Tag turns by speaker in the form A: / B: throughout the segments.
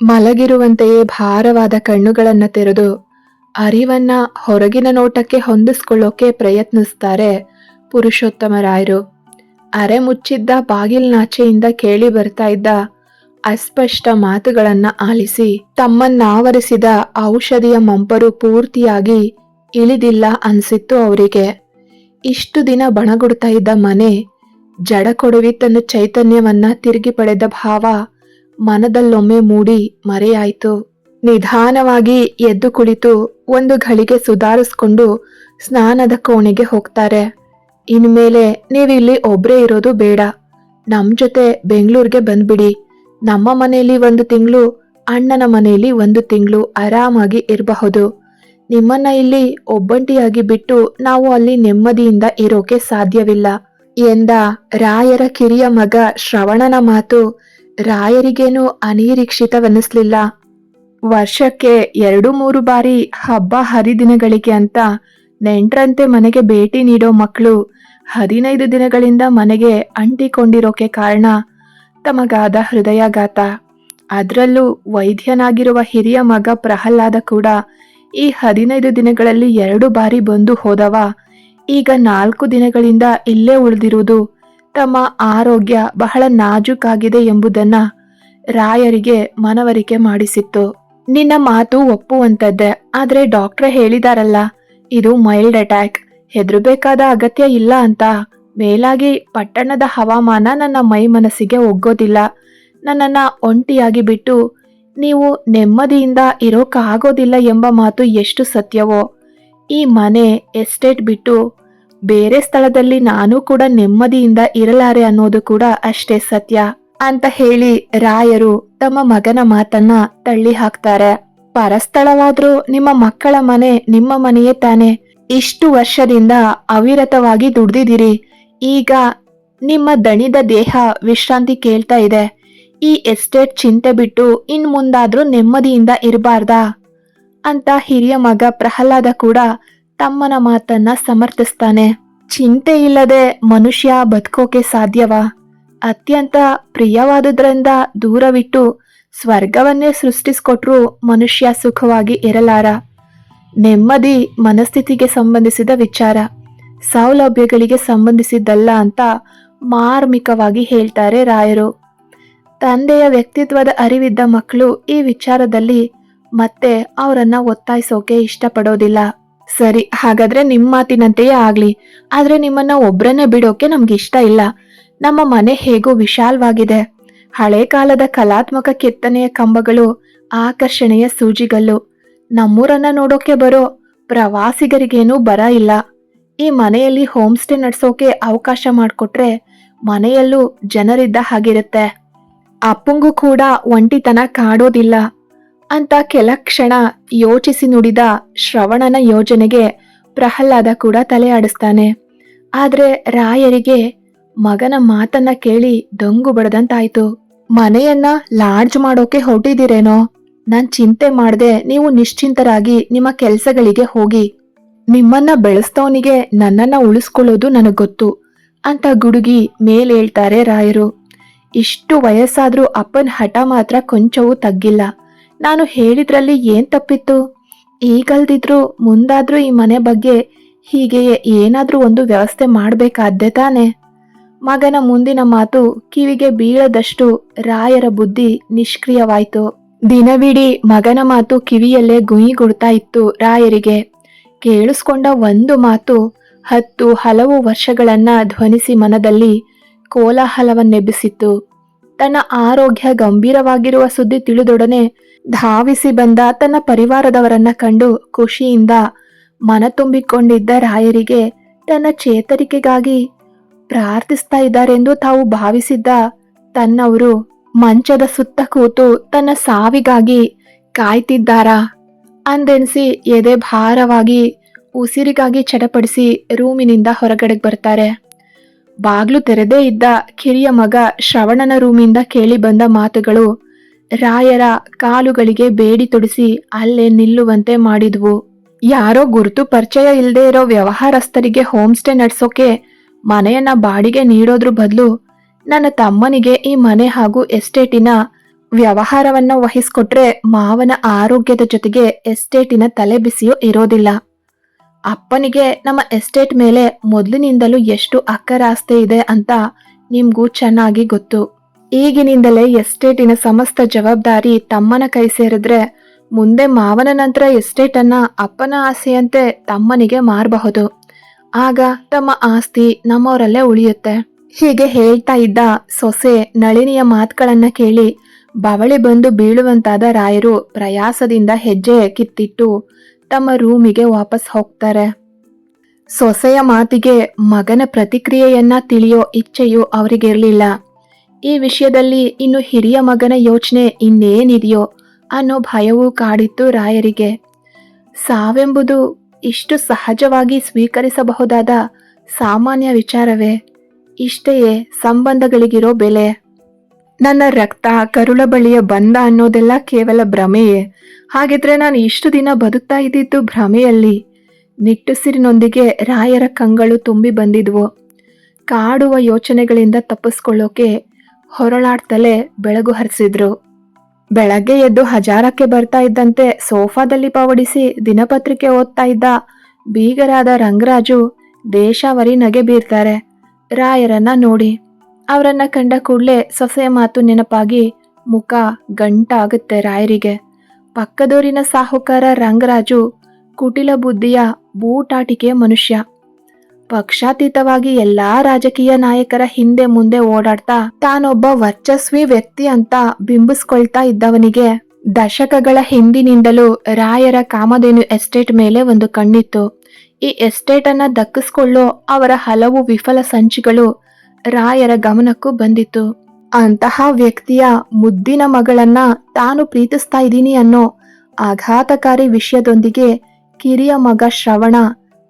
A: ಮಲಗಿರುವಂತೆಯೇ ಭಾರವಾದ ಕಣ್ಣುಗಳನ್ನ ತೆರೆದು ಅರಿವನ್ನ ಹೊರಗಿನ ನೋಟಕ್ಕೆ ಹೊಂದಿಸ್ಕೊಳ್ಳೋಕೆ ಪ್ರಯತ್ನಿಸ್ತಾರೆ ಪುರುಷೋತ್ತಮರಾಯರು. ಅರೆ ಮುಚ್ಚಿದ್ದ ಬಾಗಿಲ್ನಾಚೆಯಿಂದ ಕೇಳಿ ಬರ್ತಾ ಇದ್ದ ಅಸ್ಪಷ್ಟ ಮಾತುಗಳನ್ನ ಆಲಿಸಿ ತಮ್ಮನ್ನಾವರಿಸಿದ ಔಷಧಿಯ ಮಂಪರು ಪೂರ್ತಿಯಾಗಿ ಇಳಿದಿಲ್ಲ ಅನ್ಸಿತ್ತು ಅವರಿಗೆ. ಇಷ್ಟು ದಿನ ಬಣಗುಡ್ತಾ ಇದ್ದ ಮನೆ ಜಡ ಕೊಡುವಿ ತನ್ನ ಚೈತನ್ಯವನ್ನ ತಿರುಗಿ ಪಡೆದ ಭಾವ ಮನದಲ್ಲೊಮ್ಮೆ ಮೂಡಿ ಮರೆಯಾಯಿತು. ನಿಧಾನವಾಗಿ ಎದ್ದು ಕುಳಿತು ಒಂದು ಘಳಿಗೆ ಸುಧಾರಿಸ್ಕೊಂಡು ಸ್ನಾನದ ಕೋಣೆಗೆ ಹೋಗ್ತಾರೆ. ಇನ್ಮೇಲೆ ನೀವಿಲ್ಲಿ ಒಬ್ರೇ ಇರೋದು ಬೇಡ. ನಮ್ಮ ಜೊತೆ ಬೆಂಗಳೂರಿಗೆ ಬಂದ್ಬಿಡಿ. ನಮ್ಮ ಮನೆಯಲ್ಲಿ ಒಂದು ತಿಂಗಳು, ಅಣ್ಣನ ಮನೆಯಲ್ಲಿ ಒಂದು ತಿಂಗಳು ಆರಾಮಾಗಿ ಇರಬಹುದು. ನಿಮ್ಮನ್ನ ಇಲ್ಲಿ ಒಬ್ಬಂಟಿಯಾಗಿ ಬಿಟ್ಟು ನಾವು ಅಲ್ಲಿ ನೆಮ್ಮದಿಯಿಂದ ಇರೋಕೆ ಸಾಧ್ಯವಿಲ್ಲ. ಎಂದ ರಾಯರ ಕಿರಿಯ ಮಗ ಶ್ರವಣನ ಮಾತು ರಾಯರಿಗೇನು ಅನಿರೀಕ್ಷಿತವೆನಿಸ್ಲಿಲ್ಲ. ವರ್ಷಕ್ಕೆ ಎರಡು ಮೂರು ಬಾರಿ ಹಬ್ಬ ಹರಿದಿನಗಳಿಗೆ ಅಂತ ನೆಂಟ್ರಂತೆ ಮನೆಗೆ ಭೇಟಿ ನೀಡೋ ಮಕ್ಕಳು ಹದಿನೈದು ದಿನಗಳಿಂದ ಮನೆಗೆ ಅಂಟಿಕೊಂಡಿರೋಕೆ ಕಾರಣ ತಮಗಾದ ಹೃದಯಾಘಾತ. ಅದರಲ್ಲೂ ವೈದ್ಯನಾಗಿರುವ ಹಿರಿಯ ಮಗ ಪ್ರಹ್ಲಾದ ಕೂಡ ಈ ಹದಿನೈದು ದಿನಗಳಲ್ಲಿ ಎರಡು ಬಾರಿ ಬಂದು ಹೋದವ. ಈಗ ನಾಲ್ಕು ದಿನಗಳಿಂದ ಇಲ್ಲೇ ಉಳಿದಿರುವುದು ತಮ್ಮ ಆರೋಗ್ಯ ಬಹಳ ನಾಜೂಕಾಗಿದೆ ಎಂಬುದನ್ನ ರಾಯರಿಗೆ ಮನವರಿಕೆ ಮಾಡಿಸಿತ್ತು. ನಿನ್ನ ಮಾತು ಒಪ್ಪುವಂಥದ್ದೇ ಆದ್ರೆ ಡಾಕ್ಟರ್ ಹೇಳಿದಾರಲ್ಲ, ಇದು ಮೈಲ್ಡ್ ಅಟ್ಯಾಕ್. ಹೆದರಬೇಕಾದ ಅಗತ್ಯ ಇಲ್ಲ ಅಂತ. ಮೇಲಾಗಿ ಪಟ್ಟಣದ ಹವಾಮಾನ ನನ್ನ ಮೈ ಮನಸ್ಸಿಗೆ ಒಗ್ಗೋದಿಲ್ಲ. ನನ್ನನ್ನು ಒಂಟಿಯಾಗಿ ಬಿಟ್ಟು, ನೀವು ನೆಮ್ಮದಿಯಿಂದ ಇರೋಕ್ಕಾಗೋದಿಲ್ಲ ಎಂಬ ಮಾತು ಎಷ್ಟು ಸತ್ಯವೋ. ಈ ಮನೆ ಎಸ್ಟೇಟ್ ಬಿಟ್ಟು ಬೇರೆ ಸ್ಥಳದಲ್ಲಿ ನಾನು ಕೂಡ ನೆಮ್ಮದಿಯಿಂದ ಇರಲಾರೆ ಅನ್ನೋದು ಕೂಡ ಅಷ್ಟೇ ಸತ್ಯ. ಅಂತ ಹೇಳಿ ರಾಯರು ತಮ್ಮ ಮಗನ ಮಾತನ್ನ ತಳ್ಳಿ ಹಾಕ್ತಾರೆ. ಪರಸ್ಥಳವಾದ್ರೂ ನಿಮ್ಮ ಮಕ್ಕಳ ಮನೆ ನಿಮ್ಮ ಮನೆಯೇ ತಾನೆ. ಇಷ್ಟು ವರ್ಷದಿಂದ ಅವಿರತವಾಗಿ ದುಡ್ದಿದ್ದೀರಿ. ಈಗ ನಿಮ್ಮ ದಣಿದ ದೇಹ ವಿಶ್ರಾಂತಿ ಕೇಳ್ತಾ ಇದೆ. ಈ ಎಸ್ಟೇಟ್ ಚಿಂತೆ ಬಿಟ್ಟು ಇನ್ ಮುಂದಾದ್ರೂ ನೆಮ್ಮದಿಯಿಂದ ಇರಬಾರ್ದಾ? ಅಂತ ಹಿರಿಯ ಮಗ ಪ್ರಹ್ಲಾದ ಕೂಡ ತಮ್ಮನ ಮಾತನ್ನ ಸಮರ್ಥಿಸ್ತಾನೆ. ಚಿಂತೆ ಇಲ್ಲದೆ ಮನುಷ್ಯ ಬದುಕೋಕೆ ಸಾಧ್ಯವಾ. ಅತ್ಯಂತ ಪ್ರಿಯವಾದುದರಿಂದ ದೂರವಿಟ್ಟು ಸ್ವರ್ಗವನ್ನೇ ಸೃಷ್ಟಿಸಿಕೊಟ್ರು ಮನುಷ್ಯ ಸುಖವಾಗಿ ಇರಲಾರ. ನೆಮ್ಮದಿ ಮನಸ್ಥಿತಿಗೆ ಸಂಬಂಧಿಸಿದ ವಿಚಾರ. ಸೌಲಭ್ಯಗಳಿಗೆ ಸಂಬಂಧಿಸಿದ್ದಲ್ಲ ಅಂತ ಮಾರ್ಮಿಕವಾಗಿ ಹೇಳ್ತಾರೆ ರಾಯರು. ತಂದೆಯ ವ್ಯಕ್ತಿತ್ವದ ಅರಿವಿದ್ದ ಮಕ್ಕಳು ಈ ವಿಚಾರದಲ್ಲಿ ಮತ್ತೆ ಅವರನ್ನ ಒತ್ತಾಯಿಸೋಕೆ ಇಷ್ಟಪಡೋದಿಲ್ಲ. ಸರಿ, ಹಾಗಾದ್ರೆ ನಿಮ್ಮ ಮಾತಿನಂತೆಯೇ ಆಗ್ಲಿ. ಆದ್ರೆ ನಿಮ್ಮನ್ನ ಒಬ್ರನ್ನೇ ಬಿಡೋಕೆ ನಮ್ಗೆ ಇಷ್ಟ ಇಲ್ಲ. ನಮ್ಮ ಮನೆ ಹೇಗೋ ವಿಶಾಲವಾಗಿದೆ. ಹಳೆ ಕಾಲದ ಕಲಾತ್ಮಕ ಕೆತ್ತನೆಯ ಕಂಬಗಳು, ಆಕರ್ಷಣೆಯ ಸೂಜಿಗಲ್ಲು. ನಮ್ಮೂರನ್ನ ನೋಡೋಕೆ ಬರೋ ಪ್ರವಾಸಿಗರಿಗೇನೂ ಬರ ಇಲ್ಲ. ಈ ಮನೆಯಲ್ಲಿ ಹೋಮ್ ಸ್ಟೇ ನಡ್ಸೋಕೆ ಅವಕಾಶ ಮಾಡಿಕೊಟ್ರೆ ಮನೆಯಲ್ಲೂ ಜನರಿದ್ದ ಹಾಗಿರುತ್ತೆ. ಅಪ್ಪಂಗೂ ಕೂಡ ಒಂಟಿತನ ಕಾಡೋದಿಲ್ಲ. ಅಂತ ಕೆಲ ಕ್ಷಣ ಯೋಚಿಸಿ ನುಡಿದ ಶ್ರವಣನ ಯೋಜನೆಗೆ ಪ್ರಹ್ಲಾದ ಕೂಡ ತಲೆ ಆಡಿಸ್ತಾನೆ. ಆದ್ರೆ ರಾಯರಿಗೆ ಮಗನ ಮಾತನ್ನ ಕೇಳಿ ದೊಂಗು ಬಡದಂತಾಯ್ತು. ಮನೆಯನ್ನ ಲಾಡ್ಜ್ ಮಾಡೋಕೆ ಹೊರಟಿದ್ದೀರೇನೋ? ನಾನ್ ಚಿಂತೆ ಮಾಡದೆ ನೀವು ನಿಶ್ಚಿಂತರಾಗಿ ನಿಮ್ಮ ಕೆಲ್ಸಗಳಿಗೆ ಹೋಗಿ. ನಿಮ್ಮನ್ನ ಬೆಳೆಸ್ತವನಿಗೆ ನನ್ನನ್ನ ಉಳಿಸ್ಕೊಳ್ಳೋದು ನನಗ್ ಗೊತ್ತು ಅಂತ ಗುಡುಗಿ ಮೇಲೇಳ್ತಾರೆ ರಾಯರು. ಇಷ್ಟು ವಯಸ್ಸಾದ್ರೂ ಅಪ್ಪನ ಹಠ ಮಾತ್ರ ಕೊಂಚವೂ ತಗ್ಗಿಲ್ಲ. ನಾನು ಹೇಳಿದ್ರಲ್ಲಿ ಏನ್ ತಪ್ಪಿತ್ತು? ಈಗಲ್ದಿದ್ರು ಮುಂದಾದ್ರೂ ಈ ಮನೆ ಬಗ್ಗೆ ಹೀಗೆಯೇ ಏನಾದ್ರೂ ಒಂದು ವ್ಯವಸ್ಥೆ ಮಾಡಬೇಕಾದ್ದೇ ತಾನೆ. ಮಗನ ಮುಂದಿನ ಮಾತು ಕಿವಿಗೆ ಬೀಳದಷ್ಟು ರಾಯರ ಬುದ್ಧಿ ನಿಷ್ಕ್ರಿಯವಾಯ್ತು. ದಿನವಿಡೀ ಮಗನ ಮಾತು ಕಿವಿಯಲ್ಲೇ ಗುಯಿಗುಡ್ತಾ ಇತ್ತು ರಾಯರಿಗೆ. ಕೇಳಿಸ್ಕೊಂಡ ಒಂದು ಮಾತು, ಹತ್ತು ಹಲವು ವರ್ಷಗಳನ್ನ ಧ್ವನಿಸಿ ಮನದಲ್ಲಿ ಕೋಲಾಹಲವನ್ನೆಬ್ಬಿಸಿತ್ತು. ತನ್ನ ಆರೋಗ್ಯ ಗಂಭೀರವಾಗಿರುವ ಸುದ್ದಿ ತಿಳಿದೊಡನೆ ಧಾವಿಸಿ ಬಂದ ತನ್ನ ಪರಿವಾರದವರನ್ನ ಕಂಡು ಖುಷಿಯಿಂದ ಮನ ತುಂಬಿಕೊಂಡಿದ್ದ ರಾಯರಿಗೆ ತನ್ನ ಚೇತರಿಕೆಗಾಗಿ ಪ್ರಾರ್ಥಿಸ್ತಾ ಇದ್ದಾರೆಂದು ತಾವು ಭಾವಿಸಿದ್ದ ತನ್ನವರು ಮಂಚದ ಸುತ್ತ ಕೂತು ತನ್ನ ಸಾವಿಗಾಗಿ ಕಾಯ್ತಿದ್ದಾರಾ ಅಂದೆನಿಸಿ ಎದೆ ಭಾರವಾಗಿ ಉಸಿರಿಗಾಗಿ ಚಡಪಡಿಸಿ ರೂಮಿನಿಂದ ಹೊರಗಡೆಗೆ ಬರ್ತಾರೆ. ಬಾಗ್ಲು ತೆರೆದೇ ಇದ್ದ ಕಿರಿಯ ಮಗ ಶ್ರವಣನ ರೂಮಿಂದ ಕೇಳಿ ಬಂದ ಮಾತುಗಳು ರಾಯರ ಕಾಲುಗಳಿಗೆ ಬೇಡಿ ತೊಡಿಸಿ ಅಲ್ಲೇ ನಿಲ್ಲುವಂತೆ ಮಾಡಿದ್ವು. ಯಾರೋ ಗುರುತು ಪರಿಚಯ ಇಲ್ಲದೆ ಇರೋ ವ್ಯವಹಾರಸ್ಥರಿಗೆ ಹೋಮ್ ಸ್ಟೇ ನಡ್ಸೋಕೆ ಮನೆಯನ್ನ ಬಾಡಿಗೆ ನೀಡೋದ್ರ ಬದಲು ನನ್ನ ತಮ್ಮನಿಗೆ ಈ ಮನೆ ಹಾಗೂ ಎಸ್ಟೇಟಿನ ವ್ಯವಹಾರವನ್ನ ವಹಿಸ್ಕೊಟ್ರೆ ಮಾವನ ಆರೋಗ್ಯದ ಜೊತೆಗೆ ಎಸ್ಟೇಟಿನ ತಲೆ ಬಿಸಿಯೂ ಇರೋದಿಲ್ಲ. ಅಪ್ಪನಿಗೆ ನಮ್ಮ ಎಸ್ಟೇಟ್ ಮೇಲೆ ಮೊದಲಿನಿಂದಲೂ ಎಷ್ಟು ಅಕ್ಕರಾಸ್ತೆ ಇದೆ ಅಂತ ನಿಮಗೂ ಚೆನ್ನಾಗಿ ಗೊತ್ತು. ಈಗಿನಿಂದಲೇ ಎಸ್ಟೇಟಿನ ಸಮಸ್ತ ಜವಾಬ್ದಾರಿ ತಮ್ಮನ ಕೈ ಸೇರಿದ್ರೆ ಮುಂದೆ ಮಾವನ ನಂತರ ಎಸ್ಟೇಟ್ ಅನ್ನ ಅಪ್ಪನ ಆಸೆಯಂತೆ ತಮ್ಮನಿಗೆ ಮಾರಬಹುದು. ಆಗ ತಮ್ಮ ಆಸ್ತಿ ನಮ್ಮವರಲ್ಲೇ ಉಳಿಯುತ್ತೆ. ಹೀಗೆ ಹೇಳ್ತಾ ಇದ್ದ ಸೊಸೆ ನಳಿನಿಯ ಮಾತುಗಳನ್ನ ಕೇಳಿ ಬವಳಿ ಬಂದು ಬೀಳುವಂತಾದ ರಾಯರು ಪ್ರಯಾಸದಿಂದ ಹೆಜ್ಜೆ ಕಿತ್ತಿಟ್ಟು ತಮ್ಮ ರೂಮಿಗೆ ವಾಪಸ್ ಹೋಗ್ತಾರೆ. ಸೊಸೆಯ ಮಾತಿಗೆ ಮಗನ ಪ್ರತಿಕ್ರಿಯೆಯನ್ನ ತಿಳಿಯೋ ಇಚ್ಛೆಯು ಅವರಿಗಿರಲಿಲ್ಲ. ಈ ವಿಷಯದಲ್ಲಿ ಇನ್ನು ಹಿರಿಯ ಮಗನ ಯೋಚನೆ ಇನ್ನೇನಿದೆಯೋ ಅನ್ನೋ ಭಯವೂ ಕಾಡಿತ್ತು ರಾಯರಿಗೆ. ಸಾವೆಂಬುದು ಇಷ್ಟು ಸಹಜವಾಗಿ ಸ್ವೀಕರಿಸಬಹುದಾದ ಸಾಮಾನ್ಯ ವಿಚಾರವೇ. ಇಷ್ಟೆಯೇ ಸಂಬಂಧಗಳಿಗಿರೋ ಬೆಲೆ. ನನ್ನ ರಕ್ತ ಕರುಳ ಬಳಿಯ ಬಂಧ ಅನ್ನೋದೆಲ್ಲ ಕೇವಲ ಭ್ರಮೆಯೇ. ಹಾಗಿದ್ರೆ ನಾನು ಇಷ್ಟು ದಿನ ಬದುಕ್ತಾ ಇದ್ದಿದ್ದು ಭ್ರಮೆಯಲ್ಲಿ. ನಿಟ್ಟುಸಿರಿನೊಂದಿಗೆ ರಾಯರ ಕಂಗಳು ತುಂಬಿ ಬಂದಿದ್ವು. ಕಾಡುವ ಯೋಚನೆಗಳಿಂದ ತಪ್ಪಿಸ್ಕೊಳ್ಳೋಕೆ ಹೊರಳಾಡ್ತಲೇ ಬೆಳಗು ಹರಿಸಿದ್ರು. ಬೆಳಗ್ಗೆ ಎದ್ದು ಹಜಾರಕ್ಕೆ ಬರ್ತಾ ಇದ್ದಂತೆ ಸೋಫಾದಲ್ಲಿ ಪವಡಿಸಿ ದಿನಪತ್ರಿಕೆ ಓದ್ತಾ ಇದ್ದ ಬೀಗರಾದ ರಂಗರಾಜು ದೇಶಾವರಿ ನಗೆ ಬೀರ್ತಾರೆ. ರಾಯರನ್ನ ನೋಡಿ ಅವರನ್ನ ಕಂಡ ಕೂಡಲೇ ಸೊಸೆಯ ಮಾತು ನೆನಪಾಗಿ ಮುಖ ಗಂಟಾಗುತ್ತೆ ರಾಯರಿಗೆ. ಪಕ್ಕದೂರಿನ ಸಾಹುಕಾರ ರಂಗರಾಜು ಕುಟಿಲ ಬುದ್ಧಿಯ ಬೂಟಾಟಿಕೆಯ ಮನುಷ್ಯ. ಪಕ್ಷಾತೀತವಾಗಿ ಎಲ್ಲಾ ರಾಜಕೀಯ ನಾಯಕರ ಹಿಂದೆ ಮುಂದೆ ಓಡಾಡ್ತಾ ತಾನೊಬ್ಬ ವರ್ಚಸ್ವಿ ವ್ಯಕ್ತಿ ಅಂತ ಬಿಂಬಿಸ್ಕೊಳ್ತಾ ಇದ್ದವನಿಗೆ ದಶಕಗಳ ಹಿಂದಿನಿಂದಲೂ ರಾಯರ ಕಾಮಧೇನು ಎಸ್ಟೇಟ್ ಮೇಲೆ ಒಂದು ಕಣ್ಣಿತ್ತು. ಈ ಎಸ್ಟೇಟ್ ಅನ್ನ ದಕ್ಕಿಸ್ಕೊಳ್ಳೋ ಅವರ ಹಲವು ವಿಫಲ ಸಂಚಿಗಳು ರಾಯರ ಗಮನಕ್ಕೂ ಬಂದಿತ್ತು. ಅಂತಹ ವ್ಯಕ್ತಿಯ ಮುದ್ದಿನ ಮಗಳನ್ನ ತಾನು ಪ್ರೀತಿಸ್ತಾ ಇದ್ದೀನಿ ಅನ್ನೋ ಆಘಾತಕಾರಿ ವಿಷಯದೊಂದಿಗೆ ಕಿರಿಯ ಮಗ ಶ್ರವಣ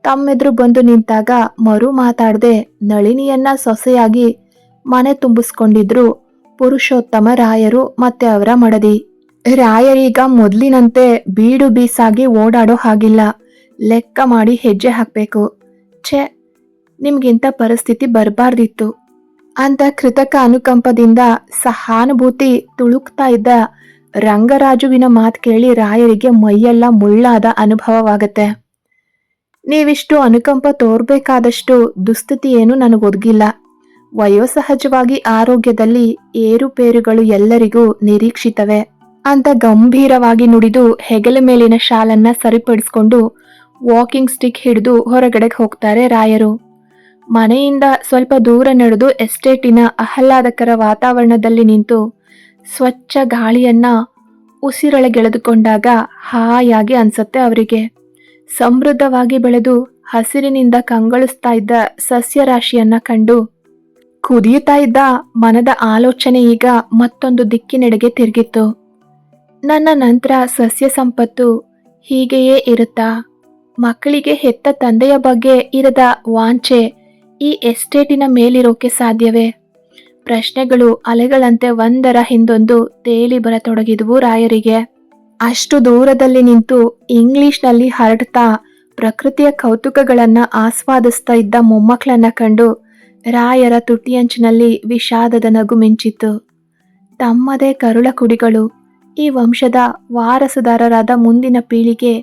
A: ತಮ್ಮೆದುರು ಬಂದು ನಿಂತಾಗ ಮರು ಮಾತಾಡದೆ ನಳಿನಿಯನ್ನ ಸೊಸೆಯಾಗಿ ಮನೆ ತುಂಬಿಸ್ಕೊಂಡಿದ್ರು ಪುರುಷೋತ್ತಮ ರಾಯರು ಮತ್ತೆ ಅವರ ಮಡದಿ. ರಾಯರೀಗ ಮೊದಲಿನಂತೆ ಬೀಡು ಬೀಸಾಗಿ ಓಡಾಡೋ ಹಾಗಿಲ್ಲ. ಲೆಕ್ಕ ಮಾಡಿ ಹೆಜ್ಜೆ ಹಾಕಬೇಕು. ಛೆ, ನಿಮ್ಗಿಂತ ಪರಿಸ್ಥಿತಿ ಬರಬಾರ್ದಿತ್ತು. ಅಂತ ಕೃತಕ ಅನುಕಂಪದಿಂದ ಸಹಾನುಭೂತಿ ತುಳುಕ್ತಾ ಇದ್ದ ರಂಗರಾಜುವಿನ ಮಾತು ಕೇಳಿ ರಾಯರಿಗೆ ಮೈಯೆಲ್ಲ ಮುಳ್ಳಾದ ಅನುಭವವಾಗತ್ತೆ. ನೀವಿಷ್ಟು ಅನುಕಂಪ ತೋರ್ಬೇಕಾದಷ್ಟು ದುಸ್ಥಿತಿ ಏನು ನನಗೊದಗಿಲ್ಲ. ವಯೋಸಹಜವಾಗಿ ಆರೋಗ್ಯದಲ್ಲಿ ಏರುಪೇರುಗಳು ಎಲ್ಲರಿಗೂ ನಿರೀಕ್ಷಿತವೆ. ಅಂತ ಗಂಭೀರವಾಗಿ ನುಡಿದು ಹೆಗಲ ಮೇಲಿನ ಶಾಲನ್ನ ಸರಿಪಡಿಸ್ಕೊಂಡು ವಾಕಿಂಗ್ ಸ್ಟಿಕ್ ಹಿಡಿದು ಹೊರಗಡೆಗೆ ಹೋಗ್ತಾರೆ ರಾಯರು. ಮನೆಯಿಂದ ಸ್ವಲ್ಪ ದೂರ ನಡೆದು ಎಸ್ಟೇಟಿನ ಆಹ್ಲಾದಕರ ವಾತಾವರಣದಲ್ಲಿ ನಿಂತು ಸ್ವಚ್ಛ ಗಾಳಿಯನ್ನ ಉಸಿರೊಳಗೆಳೆದುಕೊಂಡಾಗ ಹಾಯಾಗಿ ಅನ್ಸುತ್ತೆ ಅವರಿಗೆ. ಸಮೃದ್ಧವಾಗಿ ಬೆಳೆದು ಹಸಿರಿನಿಂದ ಕಂಗೊಳಿಸ್ತಾ ಇದ್ದ ಸಸ್ಯರಾಶಿಯನ್ನ ಕಂಡು ಕುದಿಯುತ್ತಾ ಇದ್ದ ಮನದ ಆಲೋಚನೆ ಈಗ ಮತ್ತೊಂದು ದಿಕ್ಕಿನೆಡೆಗೆ ತಿರುಗಿತ್ತು. ನನ್ನ ನಂತರ ಸಸ್ಯ ಸಂಪತ್ತು ಹೀಗೆಯೇ ಇರುತ್ತಾ? ಮಕ್ಕಳಿಗೆ ಹೆತ್ತ ತಂದೆಯ ಬಗ್ಗೆ ಇರದ ವಾಂಛೆ ಈ ಎಸ್ಟೇಟಿನ ಮೇಲಿರೋಕೆ ಸಾಧ್ಯವೇ? ಪ್ರಶ್ನೆಗಳು ಅಲೆಗಳಂತೆ ಒಂದರ ಹಿಂದೊಂದು ತೇಲಿ ಬರತೊಡಗಿದವು ರಾಯರಿಗೆ. ಅಷ್ಟು ದೂರದಲ್ಲಿ ನಿಂತು ಇಂಗ್ಲಿಷ್ನಲ್ಲಿ ಹರಡ್ತಾ ಪ್ರಕೃತಿಯ ಕೌತುಕಗಳನ್ನು ಆಸ್ವಾದಿಸ್ತಾ ಇದ್ದ ಮೊಮ್ಮಕ್ಕಳನ್ನ ಕಂಡು ರಾಯರ ತುಟಿಯಂಚಿನಲ್ಲಿ ವಿಷಾದದ ನಗು ಮಿಂಚಿತು ತಮ್ಮದೇ ಕರುಳ ಕುಡಿಗಳು, ಈ ವಂಶದ ವಾರಸುದಾರರಾದ ಮುಂದಿನ ಪೀಳಿಗೆ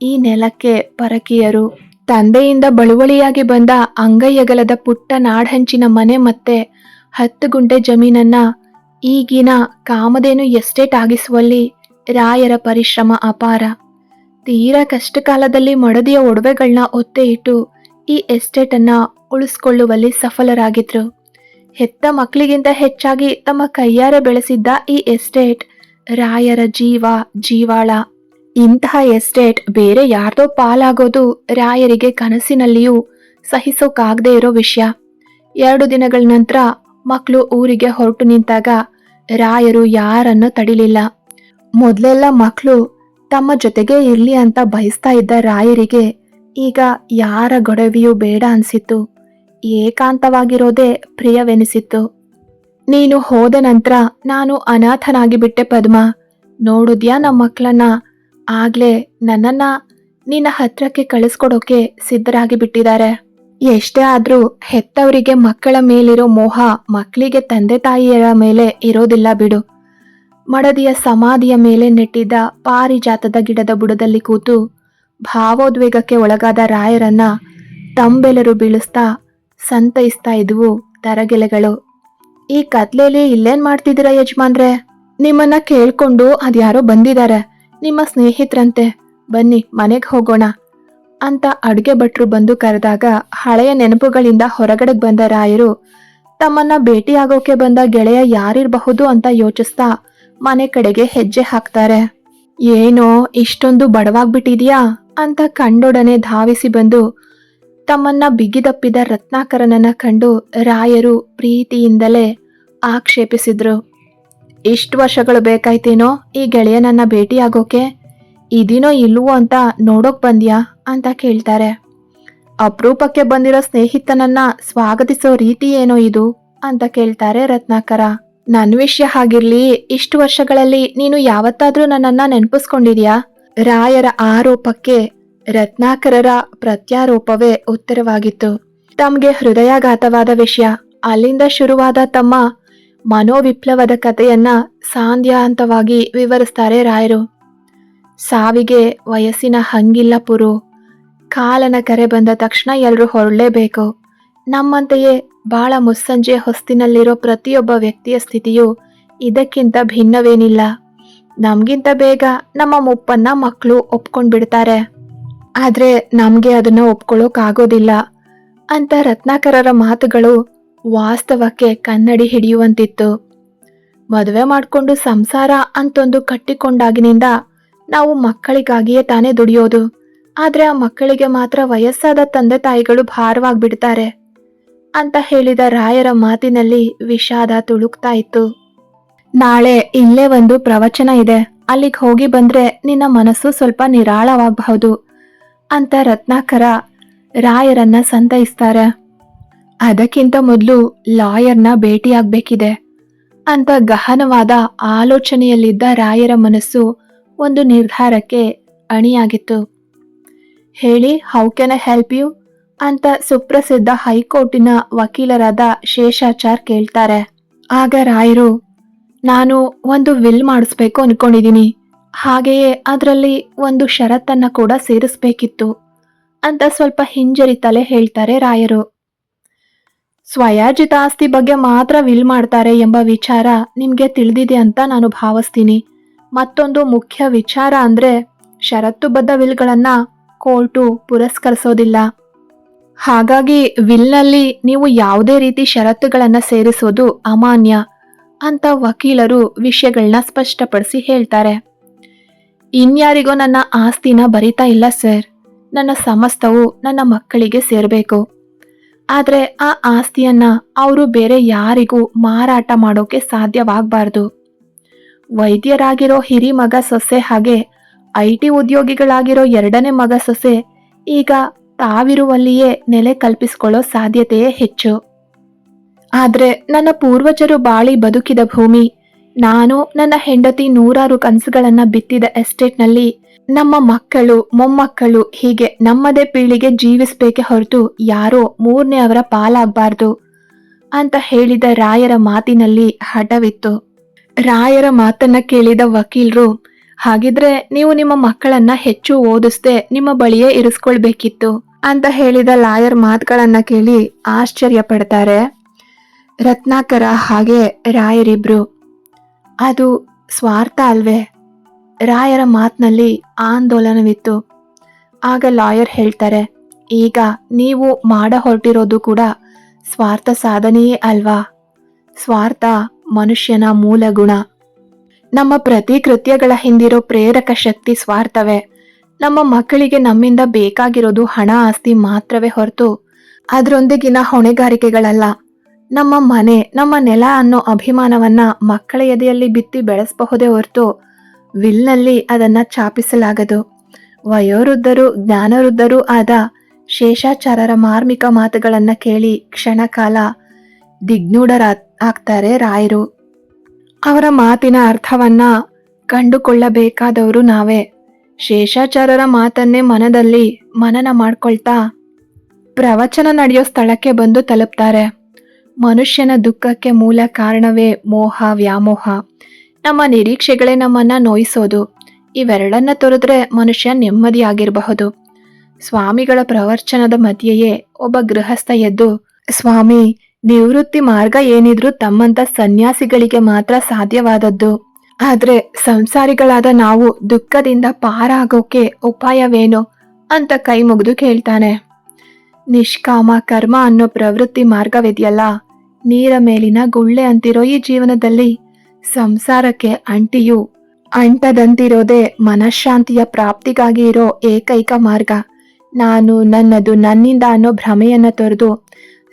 A: ಈ ನೆಲಕ್ಕೆ ಪರಕೀಯರು. ತಂದೆಯಿಂದ ಬಳುವಳಿಯಾಗಿ ಬಂದ ಅಂಗೈಯಗಲದ ಪುಟ್ಟ ನಾಡಹಂಚಿನ ಮನೆ ಮತ್ತೆ ಹತ್ತು ಗುಂಟೆ ಜಮೀನನ್ನ ಈಗಿನ ಕಾಮಧೇನು ಎಸ್ಟೇಟ್ ಆಗಿಸುವಲ್ಲಿ ರಾಯರ ಪರಿಶ್ರಮ ಅಪಾರ. ತೀರಾ ಕಷ್ಟಕಾಲದಲ್ಲಿ ಮಡದಿಯ ಒಡವೆಗಳನ್ನ ಒತ್ತೆ ಇಟ್ಟು ಈ ಎಸ್ಟೇಟನ್ನು ಉಳಿಸ್ಕೊಳ್ಳುವಲ್ಲಿ ಸಫಲರಾಗಿದ್ರು. ಹೆತ್ತ ಮಕ್ಕಳಿಗಿಂತ ಹೆಚ್ಚಾಗಿ ತಮ್ಮ ಕೈಯಾರೆ ಬೆಳೆಸಿದ್ದ ಈ ಎಸ್ಟೇಟ್ ರಾಯರ ಜೀವ, ಜೀವಾಳ. ಇಂತಹ ಎಸ್ಟೇಟ್ ಬೇರೆ ಯಾರ್ದೋ ಪಾಲಾಗೋದು ರಾಯರಿಗೆ ಕನಸಿನಲ್ಲಿಯೂ ಸಹಿಸೋಕಾಗದೇ ಇರೋ ವಿಷಯ. ಎರಡು ದಿನಗಳ ನಂತರ ಮಕ್ಕಳು ಊರಿಗೆ ಹೊರಟು ನಿಂತಾಗ ರಾಯರು ಯಾರನ್ನು ತಡಿಲಿಲ್ಲ. ಮೊದಲೆಲ್ಲ ಮಕ್ಕಳು ತಮ್ಮ ಜೊತೆಗೆ ಇರ್ಲಿ ಅಂತ ಬಯಸ್ತಾ ಇದ್ದ ರಾಯರಿಗೆ ಈಗ ಯಾರ ಗೊಡವೆಯೂ ಬೇಡ ಅನಿಸಿತ್ತು. ಏಕಾಂತವಾಗಿರೋದೇ ಪ್ರಿಯವೆನಿಸಿತ್ತು. ನೀನು ಹೋದ ನಂತರ ನಾನು ಅನಾಥನಾಗಿ ಬಿಟ್ಟೆ ಪದ್ಮ. ನೋಡುದ್ಯಾ ನಮ್ಮ ಮಕ್ಕಳನ್ನ ಆಗ್ಲೇ ನನ್ನನ್ನ ನಿನ್ನ ಹತ್ರಕ್ಕೆ ಕಳಿಸ್ಕೊಡೋಕೆ ಸಿದ್ಧರಾಗಿ ಬಿಟ್ಟಿದ್ದಾರೆ. ಎಷ್ಟೇ ಆದ್ರೂ ಹೆತ್ತವರಿಗೆ ಮಕ್ಕಳ ಮೇಲಿರೋ ಮೋಹ ಮಕ್ಕಳಿಗೆ ತಂದೆ ತಾಯಿಯರ ಮೇಲೆ ಇರೋದಿಲ್ಲ ಬಿಡು. ಮಡದಿಯ ಸಮಾಧಿಯ ಮೇಲೆ ನೆಟ್ಟಿದ್ದ ಪಾರಿಜಾತದ ಗಿಡದ ಬುಡದಲ್ಲಿ ಕೂತು ಭಾವೋದ್ವೇಗಕ್ಕೆ ಒಳಗಾದ ರಾಯರನ್ನ ತಂಬೆಲರು ಬೀಳಿಸ್ತಾ ಸಂತೈಸ್ತಾ ಇದ್ವು ತರಗೆಲೆಗಳು. ಈ ಕತ್ಲೇಲಿ ಇಲ್ಲೇನ್ ಮಾಡ್ತಿದ್ದೀರಾ ಯಜಮಾನ್ರೆ? ನಿಮ್ಮನ್ನ ಕೇಳ್ಕೊಂಡು ಅದ್ಯಾರೋ ಬಂದಿದ್ದಾರೆ. ನಿಮ್ಮ ಸ್ನೇಹಿತರಂತೆ. ಬನ್ನಿ, ಮನೆಗೆ ಹೋಗೋಣ ಅಂತ ಅಡುಗೆ ಭಟ್ರು ಬಂದು ಕರೆದಾಗ ಹಳೆಯ ನೆನಪುಗಳಿಂದ ಹೊರಗಡೆಗೆ ಬಂದ ರಾಯರು, ತಮ್ಮನ್ನ ಭೇಟಿಯಾಗೋಕೆ ಬಂದ ಗೆಳೆಯ ಯಾರಿರಬಹುದು ಅಂತ ಯೋಚಿಸ್ತಾ ಮನೆ ಕಡೆಗೆ ಹೆಜ್ಜೆ ಹಾಕ್ತಾರೆ. ಏನೋ, ಇಷ್ಟೊಂದು ಬಡವಾಗ್ಬಿಟ್ಟಿದ್ಯಾ? ಅಂತ ಕಂಡೊಡನೆ ಧಾವಿಸಿ ಬಂದು ತಮ್ಮನ್ನ ಬಿಗಿದಪ್ಪಿದ ರತ್ನಾಕರನನ್ನ ಕಂಡು ರಾಯರು ಪ್ರೀತಿಯಿಂದಲೇ ಆಕ್ಷೇಪಿಸಿದ್ರು. ಇಷ್ಟು ವರ್ಷಗಳು ಬೇಕಾಯ್ತೇನೋ ಈ ಗೆಳೆಯನನ್ನ ಭೇಟಿಯಾಗೋಕೆ? ಇದಿನೋ ಇಲ್ವೋ ಅಂತ ನೋಡೋಕ್ ಬಂದ್ಯಾ? ಅಂತ ಕೇಳ್ತಾರೆ. ಅಪರೂಪಕ್ಕೆ ಬಂದಿರೋ ಸ್ನೇಹಿತನನ್ನ ಸ್ವಾಗತಿಸೋ ರೀತಿ ಏನೋ ಇದು? ಅಂತ ಕೇಳ್ತಾರೆ ರತ್ನಾಕರ. ನನ್ ವಿಷಯ ಹಾಗಿರ್ಲಿ, ಇಷ್ಟು ವರ್ಷಗಳಲ್ಲಿ ನೀನು ಯಾವತ್ತಾದ್ರೂ ನನ್ನನ್ನ ನೆನಪಿಸ್ಕೊಂಡಿದ್ಯಾ? ರಾಯರ ಆರೋಪಕ್ಕೆ ರತ್ನಾಕರರ ಪ್ರತ್ಯಾರೋಪವೇ ಉತ್ತರವಾಗಿತ್ತು. ತಮ್ಗೆ ಹೃದಯಾಘಾತವಾದ ವಿಷಯ. ಅಲ್ಲಿಂದ ಶುರುವಾದ ತಮ್ಮ ಮನೋವಿಪ್ಲವದ ಕಥೆಯನ್ನ ಸಾಂಧ್ಯಾಂತವಾಗಿ ವಿವರಿಸ್ತಾರೆ ರಾಯರು. ಸಾವಿಗೆ ವಯಸ್ಸಿನ ಹಂಗಿಲ್ಲ ಪುರು. ಕಾಲನ ಕರೆ ಬಂದ ತಕ್ಷಣ ಎಲ್ಲರೂ ಹೊರಡಲೇಬೇಕು. ನಮ್ಮಂತೆಯೇ ಬಾಳ ಮುಸ್ಸಂಜೆ ಹೊಸ್ತಿನಲ್ಲಿರೋ ಪ್ರತಿಯೊಬ್ಬ ವ್ಯಕ್ತಿಯ ಸ್ಥಿತಿಯು ಇದಕ್ಕಿಂತ ಭಿನ್ನವೇನಿಲ್ಲ. ನಮಗಿಂತ ಬೇಗ ನಮ್ಮ ಮುಪ್ಪನ್ನ ಮಕ್ಕಳು ಒಪ್ಕೊಂಡ್ಬಿಡ್ತಾರೆ. ಆದರೆ ನಮಗೆ ಅದನ್ನ ಒಪ್ಕೊಳ್ಳೋಕಾಗೋದಿಲ್ಲ ಅಂತ ರತ್ನಾಕರರ ಮಾತುಗಳು ವಾಸ್ತವಕ್ಕೆ ಕನ್ನಡಿ ಹಿಡಿಯುವಂತಿತ್ತು. ಮದುವೆ ಮಾಡಿಕೊಂಡು ಸಂಸಾರ ಅಂತೊಂದು ಕಟ್ಟಿಕೊಂಡಾಗಿನಿಂದ ನಾವು ಮಕ್ಕಳಿಗಾಗಿಯೇ ತಾನೇ ದುಡಿಯೋದು. ಆದರೆ ಆ ಮಕ್ಕಳಿಗೆ ಮಾತ್ರ ವಯಸ್ಸಾದ ತಂದೆ ತಾಯಿಗಳು ಭಾರವಾಗ್ಬಿಡ್ತಾರೆ. ಅಂತ ಹೇಳಿದ ರಾಯರ ಮಾತಿನಲ್ಲಿ ವಿಷಾದ ತುಳುಕ್ತಾ ಇತ್ತು. ನಾಳೆ ಇಲ್ಲೇ ಒಂದು ಪ್ರವಚನ ಇದೆ. ಅಲ್ಲಿಗೆ ಹೋಗಿ ಬಂದ್ರೆ ನಿನ್ನ ಮನಸ್ಸು ಸ್ವಲ್ಪ ನಿರಾಳವಾಗಬಹುದು ಅಂತ ರತ್ನಾಕರ ರಾಯರನ್ನ ಸಂತೈಸ್ತಾರೆ. ಅದಕ್ಕಿಂತ ಮೊದಲು ಲಾಯರ್ನ ಭೇಟಿಯಾಗಬೇಕಿದೆ ಅಂತ ಗಹನವಾದ ಆಲೋಚನೆಯಲ್ಲಿದ್ದ ರಾಯರ ಮನಸ್ಸು ಒಂದು ನಿರ್ಧಾರಕ್ಕೆ ಅಣಿಯಾಗಿತ್ತು. ಹೇಳಿ how can I help you ಅಂತ ಸುಪ್ರಸಿದ್ಧ ಹೈಕೋರ್ಟಿನ ವಕೀಲರಾದ ಶೇಷಾಚಾರ್ ಕೇಳ್ತಾರೆ. ಆಗ ರಾಯರು, ನಾನು ಒಂದು ವಿಲ್ ಮಾಡಿಸ್ಬೇಕು ಅನ್ಕೊಂಡಿದ್ದೀನಿ ಹಾಗೆಯೇ ಅದರಲ್ಲಿ ಒಂದು ಷರತ್ತನ್ನ ಕೂಡ ಸೇರಿಸ್ಬೇಕಿತ್ತು ಅಂತ ಸ್ವಲ್ಪ ಹಿಂಜರಿತಲೇ ಹೇಳ್ತಾರೆ ರಾಯರು. ಸ್ವಯಾರ್ಜಿತ ಆಸ್ತಿ ಬಗ್ಗೆ ಮಾತ್ರ ವಿಲ್ ಮಾಡ್ತಾರೆ ಎಂಬ ವಿಚಾರ ನಿಮಗೆ ತಿಳಿದಿದೆ ಅಂತ ನಾನು ಭಾವಿಸ್ತೀನಿ. ಮತ್ತೊಂದು ಮುಖ್ಯ ವಿಚಾರ ಅಂದ್ರೆ ಷರತ್ತುಬದ್ಧ ವಿಲ್ಗಳನ್ನು ಕೋರ್ಟು ಪುರಸ್ಕರಿಸೋದಿಲ್ಲ. ಹಾಗಾಗಿ ವಿಲ್ನಲ್ಲಿ ನೀವು ಯಾವುದೇ ರೀತಿ ಷರತ್ತುಗಳನ್ನು ಸೇರಿಸೋದು ಅಮಾನ್ಯ ಅಂತ ವಕೀಲರು ವಿಷಯಗಳನ್ನ ಸ್ಪಷ್ಟಪಡಿಸಿ ಹೇಳ್ತಾರೆ. ಇನ್ಯಾರಿಗೋ ನನ್ನ ಆಸ್ತಿನ ಬರಿತಾ ಇಲ್ಲ ಸರ್. ನನ್ನ ಸಮಸ್ತವು ನನ್ನ ಮಕ್ಕಳಿಗೆ ಸೇರಬೇಕು. ಆದರೆ ಆ ಆಸ್ತಿಯನ್ನ ಅವರು ಬೇರೆ ಯಾರಿಗೂ ಮಾರಾಟ ಮಾಡೋಕೆ ಸಾಧ್ಯವಾಗಬಾರ್ದು. ವೈದ್ಯರಾಗಿರೋ ಹಿರಿ ಮಗ ಸೊಸೆ ಹಾಗೆ ಐ ಟಿ ಉದ್ಯೋಗಿಗಳಾಗಿರೋ ಎರಡನೇ ಮಗ ಸೊಸೆ ಈಗ ತಾವಿರುವಲ್ಲಿಯೇ ನೆಲೆ ಕಲ್ಪಿಸಿಕೊಳ್ಳೋ ಸಾಧ್ಯತೆಯೇ ಹೆಚ್ಚು. ಆದ್ರೆ ನನ್ನ ಪೂರ್ವಜರು ಬಾಳಿ ಬದುಕಿದ ಭೂಮಿ, ನಾನು ನನ್ನ ಹೆಂಡತಿ ನೂರಾರು ಕನಸುಗಳನ್ನ ಬಿತ್ತಿದ ಎಸ್ಟೇಟ್ನಲ್ಲಿ ನಮ್ಮ ಮಕ್ಕಳು, ಮೊಮ್ಮಕ್ಕಳು ಹೀಗೆ ನಮ್ಮದೇ ಪೀಳಿಗೆ ಜೀವಿಸಬೇಕೆ ಹೊರತು ಯಾರೋ ಮೂರನೇ ಅವರ ಪಾಲಾಗಬಾರ್ದು ಅಂತ ಹೇಳಿದ ರಾಯರ ಮಾತಿನಲ್ಲಿ ಹಠವಿತ್ತು. ರಾಯರ ಮಾತನ್ನ ಕೇಳಿದ ವಕೀಲರು, ಹಾಗಿದ್ರೆ ನೀವು ನಿಮ್ಮ ಮಕ್ಕಳನ್ನ ಹೆಚ್ಚು ಓದಿಸ್ದೆ ನಿಮ್ಮ ಬಳಿಯೇ ಇರಿಸ್ಕೊಳ್ಬೇಕಿತ್ತು. ಅಂತ ಹೇಳಿದ ಲಾಯರ್ ಮಾತುಗಳನ್ನ ಕೇಳಿ ಆಶ್ಚರ್ಯ ಪಡ್ತಾರೆ. ರತ್ನಾಕರ ಹಾಗೆ ರಾಯರಿಬ್ರು. ಅದು ಸ್ವಾರ್ಥ ಅಲ್ವೇ? ರಾಯರ ಮಾತಿನಲ್ಲಿ ಆಂದೋಲನವಿತ್ತು. ಆಗ ಲಾಯರ್ ಹೇಳ್ತಾರೆ, ಈಗ ನೀವು ಮಾಡ ಹೊರಟಿರೋದು ಕೂಡ ಸ್ವಾರ್ಥ ಸಾಧನೆಯೇ ಅಲ್ವಾ? ಸ್ವಾರ್ಥ ಮನುಷ್ಯನ ಮೂಲ ಗುಣ. ನಮ್ಮ ಪ್ರತಿ ಕೃತ್ಯಗಳ ಹಿಂದಿರೋ ಪ್ರೇರಕ ಶಕ್ತಿ ಸ್ವಾರ್ಥವೇ. ನಮ್ಮ ಮಕ್ಕಳಿಗೆ ನಮ್ಮಿಂದ ಬೇಕಾಗಿರೋದು ಹಣ ಆಸ್ತಿ ಮಾತ್ರವೇ ಹೊರತು ಅದರೊಂದಿಗಿನ ಹೊಣೆಗಾರಿಕೆಗಳಲ್ಲ. ನಮ್ಮ ಮನೆ, ನಮ್ಮ ನೆಲ ಅನ್ನೋ ಅಭಿಮಾನವನ್ನ ಮಕ್ಕಳ ಎದೆಯಲ್ಲಿ ಬಿತ್ತಿ ಬೆಳೆಸಬಹುದೇ ಹೊರತು ವಿಲ್ನಲ್ಲಿ ಅದನ್ನ ಚಾಪಿಸಲಾಗದು ವಯೋವೃದ್ಧರು, ಜ್ಞಾನವೃದ್ಧರೂ ಆದ ಶೇಷಾಚಾರರ ಮಾರ್ಮಿಕ ಮಾತುಗಳನ್ನು ಕೇಳಿ ಕ್ಷಣಕಾಲ ದಿಗ್ನೂಢರ ಆಗ್ತಾರೆ ರಾಯರು. ಅವರ ಮಾತಿನ ಅರ್ಥವನ್ನ ಕಂಡುಕೊಳ್ಳಬೇಕಾದವರು ನಾವೇ. ಶೇಷಾಚಾರ್ಯರ ಮಾತನ್ನೇ ಮನದಲ್ಲಿ ಮನನ ಮಾಡ್ಕೊಳ್ತಾ ಪ್ರವಚನ ನಡೆಯೋ ಸ್ಥಳಕ್ಕೆ ಬಂದು ತಲುಪ್ತಾರೆ. ಮನುಷ್ಯನ ದುಃಖಕ್ಕೆ ಮೂಲ ಕಾರಣವೇ ಮೋಹ, ವ್ಯಾಮೋಹ. ನಮ್ಮ ನಿರೀಕ್ಷೆಗಳೇ ನಮ್ಮನ್ನ ನೋಯಿಸೋದು. ಇವೆರಡನ್ನ ತೊರೆದ್ರೆ ಮನುಷ್ಯ ನೆಮ್ಮದಿಯಾಗಿರಬಹುದು. ಸ್ವಾಮಿಗಳ ಪ್ರವಚನದ ಮಧ್ಯೆಯೇ ಒಬ್ಬ ಗೃಹಸ್ಥ ಎದ್ದು, ಸ್ವಾಮಿ, ನಿವೃತ್ತಿ ಮಾರ್ಗ ಏನಿದ್ರೂ ತಮ್ಮಂತ ಸನ್ಯಾಸಿಗಳಿಗೆ ಮಾತ್ರ ಸಾಧ್ಯವಾದದ್ದು. ಆದ್ರೆ ಸಂಸಾರಿಗಳಾದ ನಾವು ದುಃಖದಿಂದ ಪಾರಾಗೋಕೆ ಉಪಾಯವೇನು ಅಂತ ಕೈ ಮುಗಿದು ಕೇಳ್ತಾನೆ. ನಿಷ್ಕಾಮ ಕರ್ಮ ಅನ್ನೋ ಪ್ರವೃತ್ತಿ ಮಾರ್ಗವಿದೆಯಲ್ಲ, ನೀರ ಮೇಲಿನ ಗುಳ್ಳೆ ಅಂತಿರೋ ಈ ಜೀವನದಲ್ಲಿ ಸಂಸಾರಕ್ಕೆ ಅಂಟಿಯು, ಅಂಟದಂತಿರೋದೇ ಮನಃಶಾಂತಿಯ ಪ್ರಾಪ್ತಿಗಾಗಿ ಇರೋ ಏಕೈಕ ಮಾರ್ಗ. ನಾನು ನನ್ನದು ನನ್ನಿಂದ ಅನ್ನೋ ಭ್ರಮೆಯನ್ನು ತೊರೆದು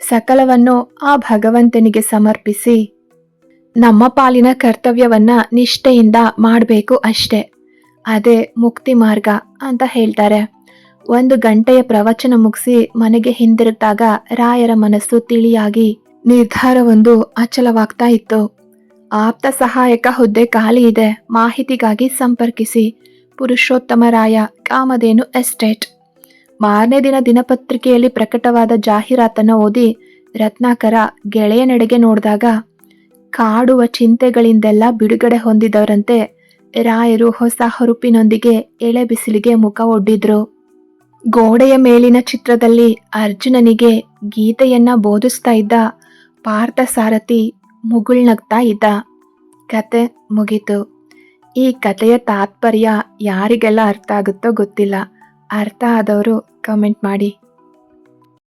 A: ಸಕಲವನ್ನು ಆ ಭಗವಂತನಿಗೆ ಸಮರ್ಪಿಸಿ ನಮ್ಮ ಪಾಲಿನ ಕರ್ತವ್ಯವನ್ನ ನಿಷ್ಠೆಯಿಂದ ಮಾಡಬೇಕು ಅಷ್ಟೇ. ಅದೇ ಮುಕ್ತಿ ಮಾರ್ಗ ಅಂತ ಹೇಳ್ತಾರೆ. ಒಂದು ಗಂಟೆಯ ಪ್ರವಚನ ಮುಗಿಸಿ ಮನೆಗೆ ಹಿಂದಿರುಗಿದಾಗ ರಾಯರ ಮನಸ್ಸು ತಿಳಿಯಾಗಿ ನಿರ್ಧಾರವೊಂದು ಅಚಲವಾಗ್ತಾ ಇತ್ತು. ಆಪ್ತ ಸಹಾಯಕ ಹುದ್ದೆ ಖಾಲಿ ಇದೆ. ಮಾಹಿತಿಗಾಗಿ ಸಂಪರ್ಕಿಸಿ. ಪುರುಷೋತ್ತಮ ರಾಯ, ಕಾಮಧೇನು ಎಸ್ಟೇಟ್. ಮಾರನೇ ದಿನ ದಿನಪತ್ರಿಕೆಯಲ್ಲಿ ಪ್ರಕಟವಾದ ಜಾಹೀರಾತನ್ನು ಓದಿ ರತ್ನಾಕರ ಗೆಳೆಯನೆಡೆಗೆ ನೋಡಿದಾಗ ಕಾಡುವ ಚಿಂತೆಗಳಿಂದೆಲ್ಲ ಬಿಡುಗಡೆ ಹೊಂದಿದವರಂತೆ ರಾಯರು ಹೊಸ ಹುರುಪಿನೊಂದಿಗೆ ಎಳೆ ಬಿಸಿಲಿಗೆ ಮುಖ ಒಡ್ಡಿದ್ರು. ಗೋಡೆಯ ಮೇಲಿನ ಚಿತ್ರದಲ್ಲಿ ಅರ್ಜುನನಿಗೆ ಗೀತೆಯನ್ನ ಬೋಧಿಸ್ತಾ ಇದ್ದ ಪಾರ್ಥಸಾರಥಿ ಮುಗುಳ್ನಗ್ತಾ ಇದ್ದ. ಕತೆ ಮುಗೀತು. ಈ ಕಥೆಯ ತಾತ್ಪರ್ಯ ಯಾರಿಗೆಲ್ಲ ಅರ್ಥ ಆಗುತ್ತೋ ಗೊತ್ತಿಲ್ಲ. ಅರ್ಥ ಆದವರು ಕಮೆಂಟ್ ಮಾಡಿ.